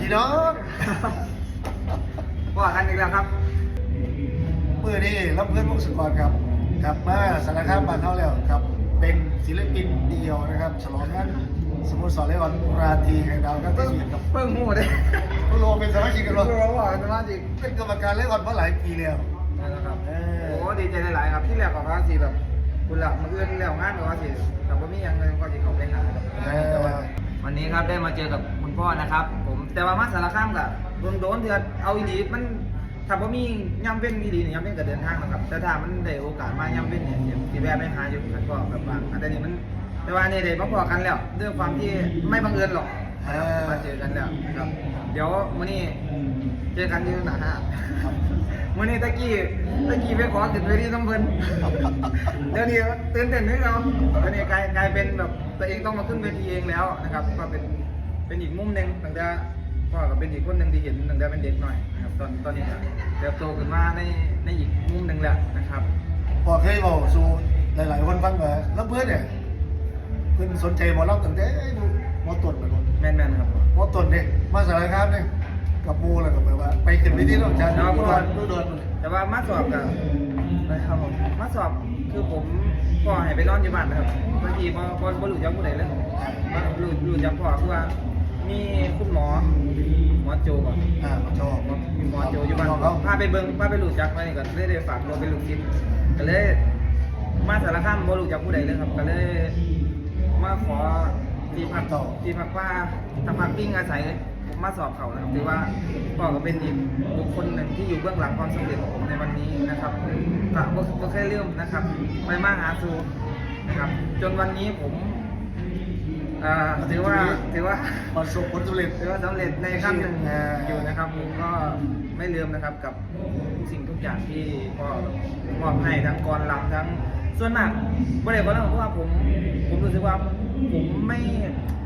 พี่น้องว่ากันอีกแล้วครับมือนี้รับเพื่อนวงศกรครับ กลับมาสารคามบ้านเท่าแล้วครับ เป็นศิลปินเดียวนะครับ ฉลองงานสโมสรเลวันราตรีแห่งดาวครับเพิ่งที่ครับเพิ่งหูได้พวกเราเป็นสมาชิกกันรู้วะว่าสมาชิกเป็นกรรมการเลวันมาหลายปีแล้วนะครับเออโอ้ดีใจหลายๆครับที่แรกของว่าสิแบบคุณหลักมันเอื้อนแล้วงานของว่าสิแต่ว่ามีอย่างเงินก็สิเขาไปหาครับเออวันนี้ครับได้มาเจอกับคุณพ่อนะครับผม แต่ว่ามาสารคามกับโดนโดนๆเถื่อนเอาอีดีมันถ้าว่ามีย่ำเป็นอีดีเนี่ยย่ำเป็นกับเดินทางนะครับ แต่ถ้ามันได้โอกาสมาย่ำเป็นเนี่ยเดี๋ยวสิแวะไปหาอยู่กันก็แบบว่าอันนี้มัน แต่ว่าเนี่ยเดี๋ยวมาพอกันแล้วด้วยความที่ไม่บังเอิญหรอกนะครับมาเจอกันแล้วครับเดี๋ยวมื้อนี้เจอกันที่หน้าห้างมื้อนี้ตะกี้ตะกี้ไปขอขึ้นเวทีน้ำเพิ่นเดี๋ยวนี้ตื่นเต้นนึกเอาเดี๋ยวนี้กลายกลายเป็นแบบตัวเองต้องมาขึ้นเวทีเองแล้วนะครับ ก็เป็นเป็นอีกมุมหนึ่งตั้งแต่ พ่อก็เป็นอีกคนหนึ่งที่เห็นตั้งแต่เป็นเด็กหน่อยนะครับตอนตอนนี้ก็เติบโตขึ้นมาในในอีกมุมหนึ่งแล้วนะครับพอเคยบอกสู่หลาย ๆ คนฟังว่าแล้วเพื่อนเนี่ยเพื่อนสนใจหมอเล่าตั้งแต่ดูหมอตรวจมาก่อนแม่นๆครับหมอตรวจเนี่ยมาสารคามเนี่ยกับปูแล้วก็แบบว่า ไปขึ้นไปที่โรงจานดูดอนดูดอนมาเลยแต่ว่ามาสอบกับนะครับผมมาสอบคือผมพ่อให้ไปนอนอยู่บ้านนะครับบางทีพอพอพอรู้จักผู้ใดเลยมารู้รู้จักพ่อคือว่า มีคุณหมอหมอโจก่อนอ่ามาชอบ มีหมอโจอยู่บ้านเขาพาไปเบิ้งพาไปรู้จักมานี่ก็เลยได้ฝากรถไปลูกทิพย์ก็เลย มาสารคามบ่รู้จักผู้ใดเลยครับ ก็เลยมาขอที่พักที่พักป้าทำพักปิ้งอาศัยผมมาสอบเขานะครับถือว่าพ่อก็เป็นอีกบุคคลหนึ่งที่อยู่เบื้องหลังความสำเร็จของผมในวันนี้นะครับก็บ่บ่เคยลืมนะครับ ไปมาหาสู่นะครับ จนวันนี้ผม อ่าถือว่าถือว่าประสบผลสำเร็จถือว่าสำเร็จในขั้นหนึ่งเอ่อออยู่นะครับผมก็ไม่ลืมนะครับกับทุกสิ่งทุกอย่างที่พ่อมอบให้ทั้งกรลำทั้งส่วนมากบริเวณเพราะว่าผมผมรู้สึกว่าผมไม่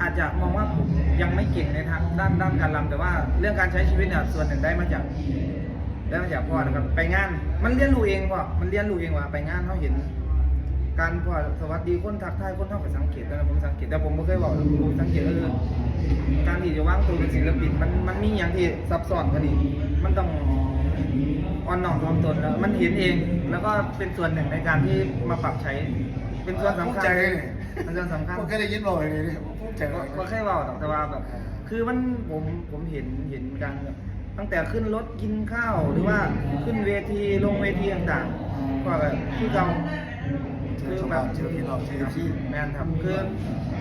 อาจจะมองว่าผมยังไม่เก่งในทางด้านด้านการลำแต่ว่าเรื่องการใช้ชีวิตเนี่ยส่วนหนึ่งได้มาจากได้มาจากพ่อนะครับไปงาน มันเรียนรู้เองพ่อมันเรียนรู้เองว่าไปงานเขาเห็น การพอสวัสดีคนทักทายคนเท่ากับสังเกตนะผมสังเกตแต่ผมไม่เคยบอกผมสังเกตก็คือการที่จะวางตัวเป็นศิลปินมันมันมีอย่างที่ซับซ้อนกว่านี้มันต้องอ่อนน้อมถ่อมตนแล้วมันเห็นเองแล้วก็เป็นส่วนหนึ่งในการที่มาปรับใช้ เป็นส่วนสำคัญภูมิใจเลยเป็นส่วนสำคัญผมเคยได้ยินบอกเลยนี่ภูมิใจก็มากก็แค่ว่าแต่ว่าแบบ คือมันผมผมเห็นเห็นการแบบตั้งแต่ขึ้นรถกินข้าวหรือว่าขึ้นเวทีลงเวทีต่างๆก็แบบที่เรา คือแบบเจอพี่น้องเจอพี่แม่นครับคือ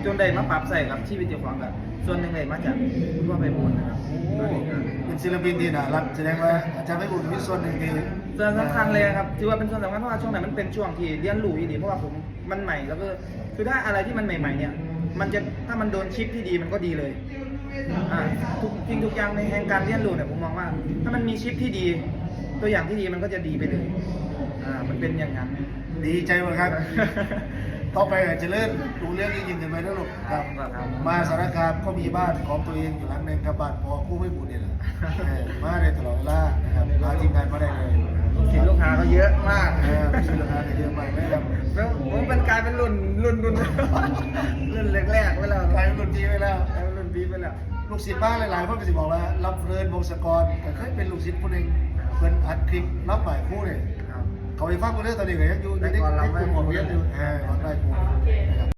จนได้มาปรับใส่กับชีวิตเจ้าของกับส่วนหนึ่งเลยมาจากคุณพ่อไปบุญนะครับตัวนี้ก็เป็นศิลปินที่น่ารักแสดงว่าอาจารย์ไม่บุญมีส่วนหนึ่งที่ส่วนสำคัญเลยครับถือว่าเป็นส่วนสำคัญเพราะว่าช่วงนั้นมันเป็นช่วงที่เรียนรู้อีดีเพราะว่าผมมันใหม่แล้วก็คือถ้าอะไรที่มันใหม่ ๆ เนี่ยมันจะถ้ามันโดนชิปที่ดีมันก็ดีเลยอ่าทุกสิ่งทุกอย่างในแห่งการเรียนรู้เนี่ยผมมองว่า ถ้ามันมีชิปที่ดี ตัวอย่างที่ดีมันก็จะดีไปเลย อ่ามันเป็นอย่างนั้นดีใจมากครับ ต่อไปอาจจะเลื่อนดูเรื่องยิ่งๆกันไปนะลูกครับ ครับ มาสารคามก็มีบ้านของตัวเองอยู่หลังหนึ่งกับบ้านพอผู้ไม่บุญเนี่ยแหละเออมาได้ตลอดเวลานะครับมาทีมงานมาได้เลยลูกศิษย์ลูกหาเขาเยอะมาก เออชื่อราคาเยอะมากนะครับแล้วผมเป็นกลายเป็นรุ่นรุ่นรุ่น รุ่นแรกๆไปแล้วกลายเป็นรุ่นพี่ไปแล้วกลายเป็นรุ่นปีไปแล้ว ลูกศิษย์บ้านหลายๆคนก็จะบอกว่ารับเรินวงศกรก็เคยเป็นลูกศิษย์ผู้หนึ่งเพิ่นอัดคลิปรับหมายคู่เนี่ยครับ เขาไปฟังกูเรื่องตอนนี้ก็ยังอยู่ในในในกลุ่มของเรียนอยู่เออฟังได้กูนะครับ